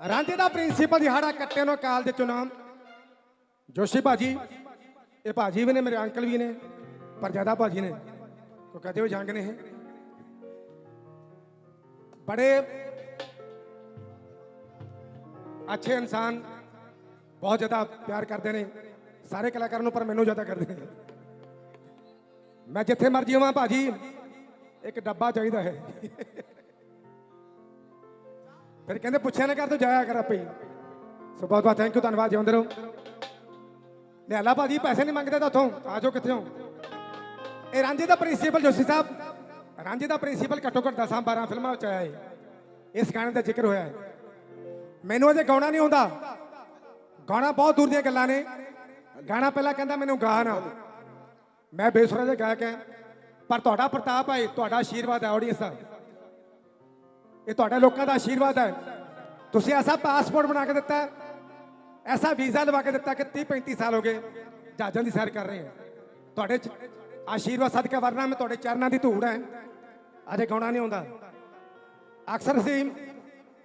ਰਾਂਝੇ ਦਾ ਪ੍ਰਿੰਸੀਪਲ ਦਿਹਾੜਾ ਕੱਟੇ ਨੂੰ ਕਾਲ ਦੇ ਚੁਣਾਮ ਜੋਸ਼ੀ ਭਾਜੀ, ਇਹ ਭਾਜੀ ਵੀ ਨੇ, ਮੇਰੇ ਅੰਕਲ ਵੀ ਨੇ, ਪਰ ਜ਼ਿਆਦਾ ਭਾਜੀ ਨੇ ਕੋ ਕਹਤੇ ਹੋ ਜੰਗ ਨੇ ਬੜੇ ਅੱਛੇ ਇਨਸਾਨ, ਬਹੁਤ ਜ਼ਿਆਦਾ ਪਿਆਰ ਕਰਦੇ ਨੇ, ਸਾਰੇ ਕਲਾਕਾਰਾਂ ਨੂੰ, ਪਰ ਮੈਨੂੰ ਜ਼ਿਆਦਾ ਕਰਦੇ ਨੇ। ਮੈਂ ਜਿੱਥੇ ਮਰਜ਼ੀ ਹੋਵਾਂ ਭਾਜੀ, ਇੱਕ ਡੱਬਾ ਚਾਹੀਦਾ ਹੈ। ਫਿਰ ਕਹਿੰਦੇ ਪੁੱਛਿਆ ਨਾ ਕਰ, ਤੂੰ ਜਾਇਆ ਕਰ ਆਪੇ ਸੋ ਬਹੁਤ ਬਹੁਤ ਥੈਂਕ ਯੂ ਧੰਨਵਾਦ ਜਿਉਂਦੇ ਰਹੋ ਨਿਹਾਲਾ ਭਾਜੀ, ਪੈਸੇ ਨਹੀਂ ਮੰਗਦੇ ਤਾਂ ਉਥੋਂ, ਆ ਜਾਓ ਕਿੱਥੇ ਹੋ? ਇਹ ਰਾਂਝੇ ਦਾ ਪ੍ਰਿੰਸੀਪਲ ਜੋਸ਼ੀ ਸਾਹਿਬ, ਰਾਂਝੇ ਦਾ ਪ੍ਰਿੰਸੀਪਲ ਘੱਟੋ ਘੱਟ 10 12 ਫਿਲਮਾਂ ਵਿੱਚ ਆਇਆ ਹੈ ਇਸ ਗਾਣੇ ਦਾ ਜ਼ਿਕਰ ਹੋਇਆ ਹੈ। ਮੈਨੂੰ ਅਜੇ ਗਾਉਣਾ ਨਹੀਂ ਆਉਂਦਾ। ਗਾਣਾ ਬਹੁਤ ਦੂਰ ਦੀਆਂ ਗੱਲਾਂ ਨੇ। ਗਾਣਾ ਪਹਿਲਾਂ ਕਹਿੰਦਾ ਮੈਨੂੰ ਗਾ ਨਾ। ਮੈਂ ਬੇਸੁਰਾ ਜਿਹਾ ਗਾਇਕ ਹਾਂ। ਪਰ ਤੁਹਾਡਾ ਪ੍ਰਤਾਪ ਹੈ ਤੁਹਾਡਾ ਆਸ਼ੀਰਵਾਦ ਹੈ ਆਡੀਅנס ਦਾ। ਇਹ ਤੁਹਾਡੇ ਲੋਕਾਂ ਦਾ ਆਸ਼ੀਰਵਾਦ ਹੈ। ਤੁਸੀਂ ਐਸਾ ਪਾਸਪੋਰਟ ਬਣਾ ਕੇ ਦਿੱਤਾ ਐਸਾ ਵੀਜ਼ਾ ਲਵਾ ਕੇ ਦਿੱਤਾ ਕਿ 30 35 ਸਾਲ ਹੋ ਗਏ ਜਹਾਜ਼ਾਂ ਦੀ ਸੈਰ ਕਰ ਰਹੇ ਹਾਂ। ਤੁਹਾਡੇ ਚ ਆਸ਼ੀਰਵਾਦ ਸਦਕਾ ਵਰਨਾ ਮੈਂ ਤੁਹਾਡੇ ਚਰਨਾਂ ਦੀ ਧੂੜ ਹੈ। ਅਜੇ ਗਾਉਣਾ ਨਹੀਂ ਆਉਂਦਾ। ਅਕਸਰ ਅਸੀਂ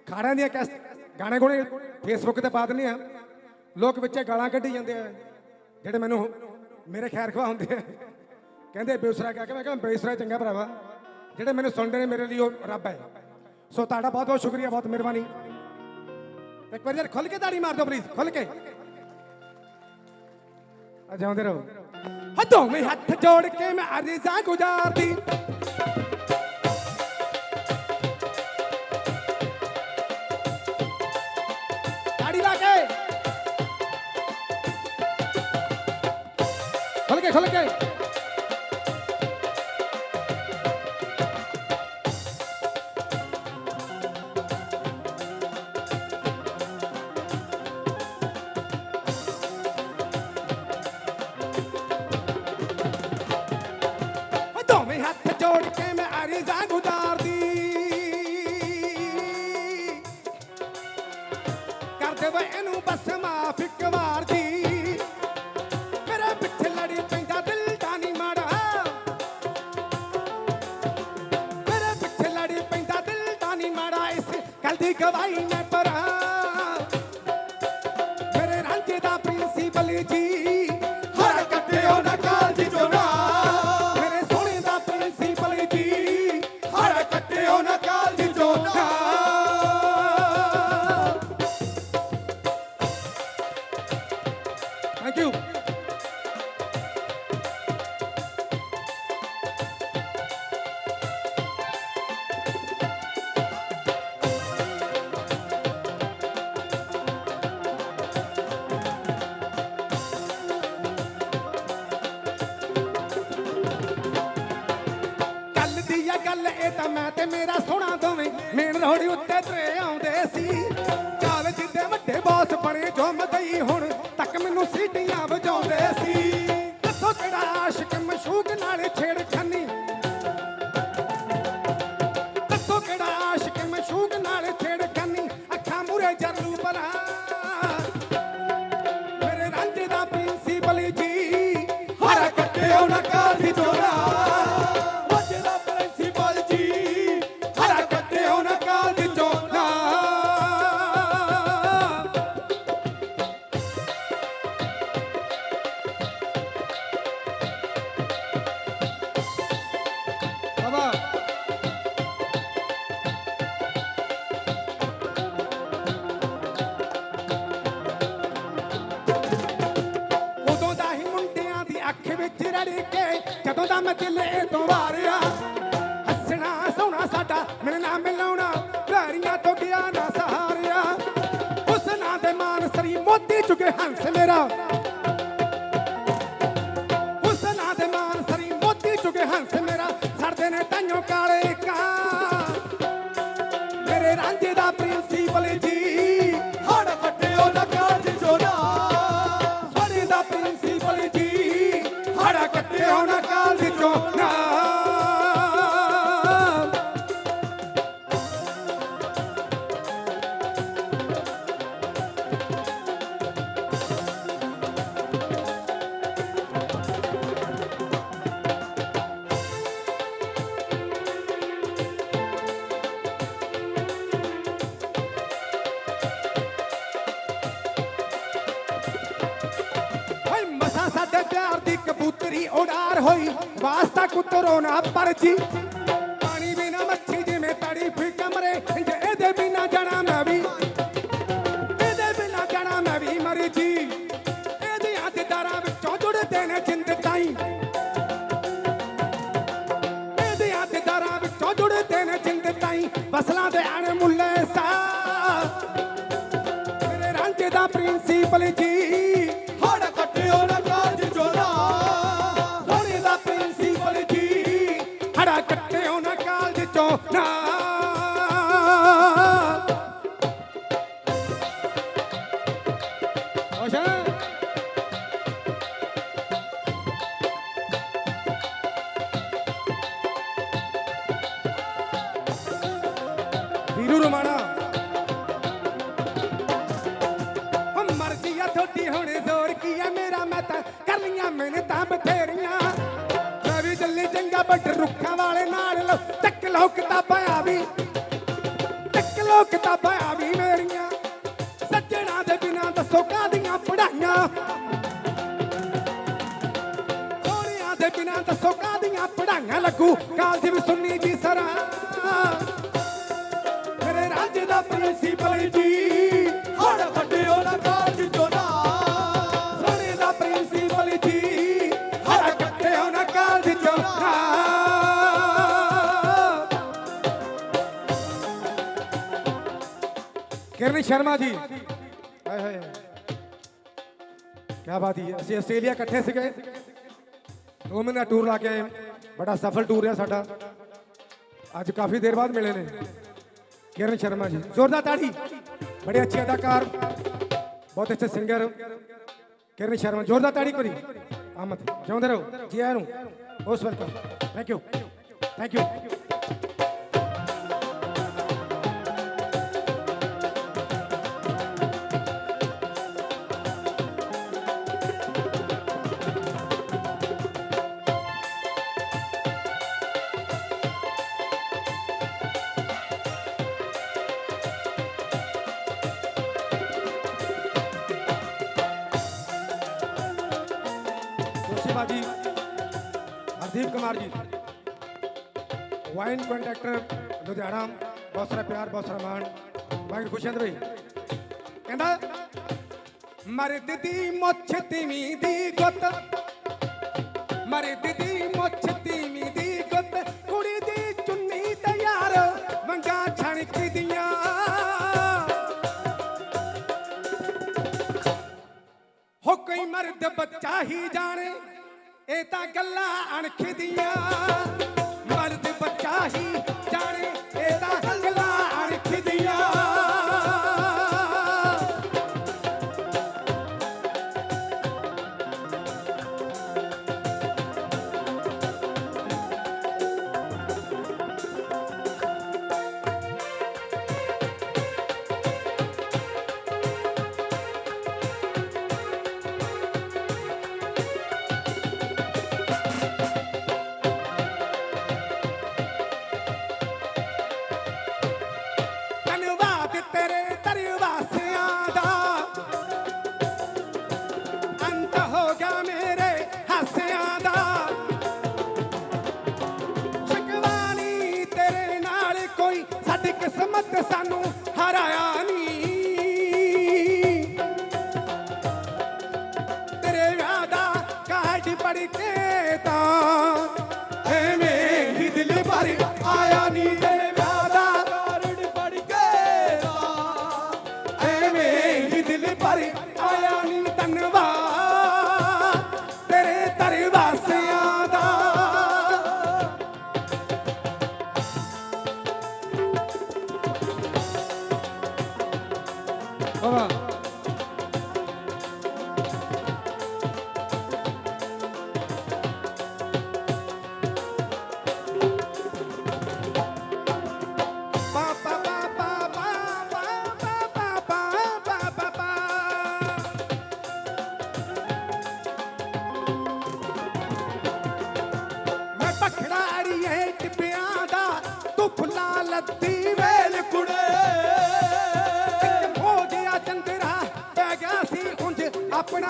ਖਾੜਿਆਂ ਦੀਆਂ ਕੈਸ ਗਾਣੇ ਗੁਣੇ ਫੇਸਬੁੱਕ ਤੇ ਪਾ ਦਿੰਦੇ ਆ ਲੋਕ ਵਿੱਚੇ ਗਾਲਾਂ ਕੱਢੀ ਜਾਂਦੇ ਆ। ਜਿਹੜੇ ਮੈਨੂੰ ਮੇਰੇ ਖੈਰ ਖਵਾ ਹੁੰਦੇ ਆ। ਕਹਿੰਦੇ ਬੇਸਰਾ ਕਹਿ ਕੇ ਮੈਂ ਕਹਿੰਦਾ ਬੇਸਰਾ ਚੰਗਾ ਭਰਾਵਾ। ਜਿਹੜੇ ਮੈਨੂੰ ਸੁਣਦੇ ਨੇ ਮੇਰੇ ਲਈ ਉਹ ਰੱਬ ਹੈ। ਸੋ ਤੁਹਾਡਾ ਬਹੁਤ ਬਹੁਤ ਸ਼ੁਕਰੀਆ ਬਹੁਤ ਮਿਹਰਬਾਨੀ ਇੱਕ ਵਾਰ ਯਾਰ ਖੁੱਲ ਕੇ ਤਾੜੀ ਮਾਰ ਦਿਓ ਪਲੀਜ਼ ਖੁੱਲ ਕੇ ਆ ਜਾਉਂਦੇ ਰਹੋ ਹੱਥੋਂ ਮੇ ਹੱਥ ਜੋੜ ਕੇ ਮੈਂ ਅਰਜ਼ਾ ਗੁਜ਼ਾਰਦੀ ਤਾੜੀ ਲਾ ਕੇ ਖੁੱਲ ਗੱਲ ਦੀ ਗਵਾਹੀ ਮੈਂ ਪਰਾਂ ਮੇਰੇ ਰਾਂਝੇ ਦਾ ਪ੍ਰਿੰਸੀਪਲ ਜੀ, ਹਰ ਕੱਟਿਓ ਨਾ ਕਾਲਜ ਚੋਣਾ ਮੇਰੇ ਸੋਹਣੇ ਦਾ ਪ੍ਰਿੰਸੀਪਲ ਜੀ, ਹਰ ਕੱਟਿਓ ਨਾ ਕਾਲਜ ਚੋਣਾ ਥੈਂਕ ਯੂ ਗੱਲ ਇਹ ਤਾਂ ਮੈਂ ਤੇ ਮੇਰਾ ਸੋਹਣਾ ਦੋਵੇਂ ਮੇਨ ਰੋਡ ਉੱਤੇ ਤਰੇ ਆਉਂਦੇ ਸੀ। ਕਾਲਜ ਦੇ ਵੱਡੇ ਬਾਸ ਬਣੇ ਜੋ ਮਦਈ ਹੁਣ ਤੱਕ ਮੈਨੂੰ ਸੀਟੀਆਂ ਵਜਾਉਂਦੇ ਸੀ। ਦੱਸੋ ਕਿਹੜਾ ਆਸ਼ਿਕ ਮਸ਼ੂਕ ਨਾਲ ਛੇੜਖਾਨੀ ਦੱਸੋ ਕਿਹੜਾ ਆਸ਼ਿਕ ਮਸ਼ੂਕ ਨਾਲ ਛੇੜਖਾਨੀ ਅੱਖਾਂ ਮੂਰੇ ਜਰਲੂ ਬਲਾ ਸੋਹਣਾ ਸਾਡਾ ਮਿਲਣਾ ਮਿਲਾਉਣਾ ਘਾਰੀਆਂ ਤੋਂ ਗਿਆ ਨਾ ਸਹਾਰਿਆ। ਉਸ ਨਾਂ ਦੇ ਮਾਨਸਰੀ ਮੋਤੀ ਚੁਗੇ ਹੰਸ ਮੇਰਾ। ਉਡਾਰ ਹੋਈ ਵਾਸਤਾ ਕੁੱਤਰੋ ਨਾ ਪਰਚੀ। ਪਾਣੀ ਬਿਨਾ ਮੱਛੀ ਜਿਵੇਂ ਤੜੀ ਫੀ ਕਮਰੇ ਵੀਰੂ ਰਮਾਣਾ ਹਮ ਮਰਜ਼ੀ ਆ ਤੁਹਾਡੀ ਹੁਣ ਜ਼ੋਰ ਕੀ ਮੇਰਾ? ਮੈਂ ਤਾਂ ਕਰ ਲੀਆਂ ਮਿਹਨਤਾਂ ਬਥੇਰੀਆਂ। ਮੈਂ ਵੀ ਜੱਲੀ ਚੰਗਾ ਬੱਟ ਰੁੱਖਾਂ ਵਾਲੇ ਨਾਲ ਲਓ। ਚੱਕ ਲਓ ਕਿਤਾਬਾਂ ਆ ਵੀ। ਚੱਕ ਲਓ ਕਿਤਾਬਾਂ ਆ ਵੀ ਮੇਰੀਆਂ। ਸੱਜਣਾ ਦੇ ਬਿਨਾਂ ਦੱਸੋ ਕਾਦੀਆਂ ਪੜਾਈਆਂ ਸੋਹਣਿਆਂ ਦੇ ਬਿਨਾਂ ਦੱਸੋ ਕਾਦੀਆਂ ਪੜਾਈਆਂ ਲੱਗੂ ਕਾਲਜ ਵੀ ਸੁਣਨੀ ਜੀ ਸਰਾਂ। ਮੇਰੇ ਦਾ ਪ੍ਰਿੰਸੀਪਲ ਜੀ। ਹੜ ਕੱਟਿਓ ਨਾ ਕਾਜ ਚੋਲਾ ਸੋਹਣੇ ਦਾ ਪ੍ਰਿੰਸੀਪਲ ਜੀ। ਹਰਾ ਕੱਟੇ ਹੋਣਾ ਕਾਲ ਦੀ ਚੋਣਾ ਕਿਰਨ ਸ਼ਰਮਾ ਜੀ। ਹਾਏ ਹਾਏ ਕੀ ਬਾਤ ਹੈ। ਅਸੀਂ ਆਸਟ੍ਰੇਲੀਆ ਇਕੱਠੇ ਸੀਗੇ। ਦੋ ਮਹੀਨਾ ਟੂਰ ਲਾ ਕੇ ਆਏ। ਬੜਾ ਸਫਲ ਟੂਰ ਰਿਹਾ ਸਾਡਾ। ਅੱਜ ਕਾਫੀ ਦੇਰ ਬਾਅਦ ਮਿਲੇ ਨੇ। किरण शर्मा जी जोरदार ताड़ी बड़े अच्छे अदाकार बहुत अच्छे सिंगर किरण शर्मा जोरदार ताड़ी करी आमद जाऊँ रहो जी आ रहा हूँ most welcome thank you thank you Joshi Baji Hardeep Kumar ji. Wine contractor Ludhiana. ਬਹੁਤ ਸਾਰਾ ਪਿਆਰ, ਬਹੁਤ ਸਾਰਾ ਮਾਣ। ਵਾਹਿਗੁਰੂ ਖੁਸ਼ਿੰਦ ਭਾਈ। ਕਹਿੰਦਾ ਮਰਦ ਦੀ ਮੁੱਛ ਤੀਵੀਂ ਦੀ ਗੁੱਤ। ਮਰਦ ਦੀ ਮੁੱਛ ਤੀਵੀਂ ਦੀ ਗੁੱਤ। ਕੁੜੀ ਦੀ ਚੁੰਨੀ ਤੇ ਯਾਰ ਵੰਗਾ ਛਣਕਦੀਆਂ ਹੋ ਕੋਈ ਮਰਦ ਬੱਚਾ ਹੀ ਜਾਣੇ। ਇਹ ਤਾਂ ਗੱਲਾਂ ਅਣਖ ਦੀਆਂ। ਮਰਦ ਬੱਚਾ ਹੀ ਜਾਣੇ ਇਹ ਤਾਂ ਪੜ ਕੇ ਤਾਂ ਐਵੇਂ ਹੀ ਦਿਲ ਭਰ ਆਇਆ ਨੀ ਤੇਰੇ ਵਿਆਹ ਦਾ ਕਾਰਡ ਪੜ ਕੇ ਨਾ ਐਵੇਂ ਹੀ ਦਿਲ ਭਰ ਆਇਆ ਨੀ ਧੰਨਵਾਦ ਤੇਰੇ ਦਰਵਾਸਿਆਂ ਦਾ। ਵਾਹ।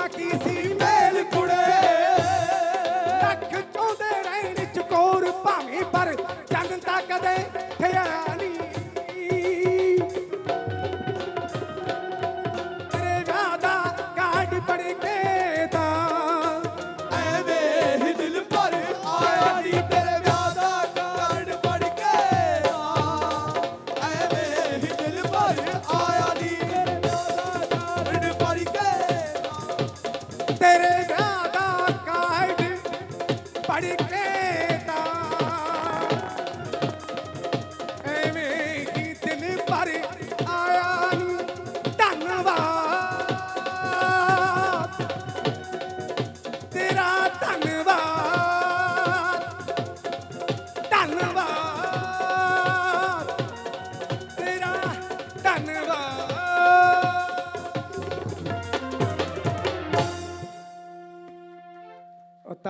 ਕੀ ਸੀ ਮੇਲ ਕੁੜੇ। ਲੱਖ ਚੋਂਦੇ ਰਹਿਣ ਚਕੋਰ ਭਾਵੇਂ ਪਰ ਚੰਨ ਤਾਂ ਕਦੇ ਖਿਆਲ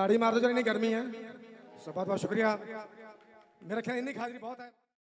ਤਾੜੀ ਮਾਰ ਦਿਓ ਜਰਾ, ਇੰਨੀ ਗਰਮੀ ਹੈ ਸਭ ਬਹੁਤ ਬਹੁਤ ਸ਼ੁਕਰੀਆ। ਮੇਰੇ ਖਿਆਲ ਇੰਨੀ ਖਾਦਰੀ ਬਹੁਤ ਹੈ।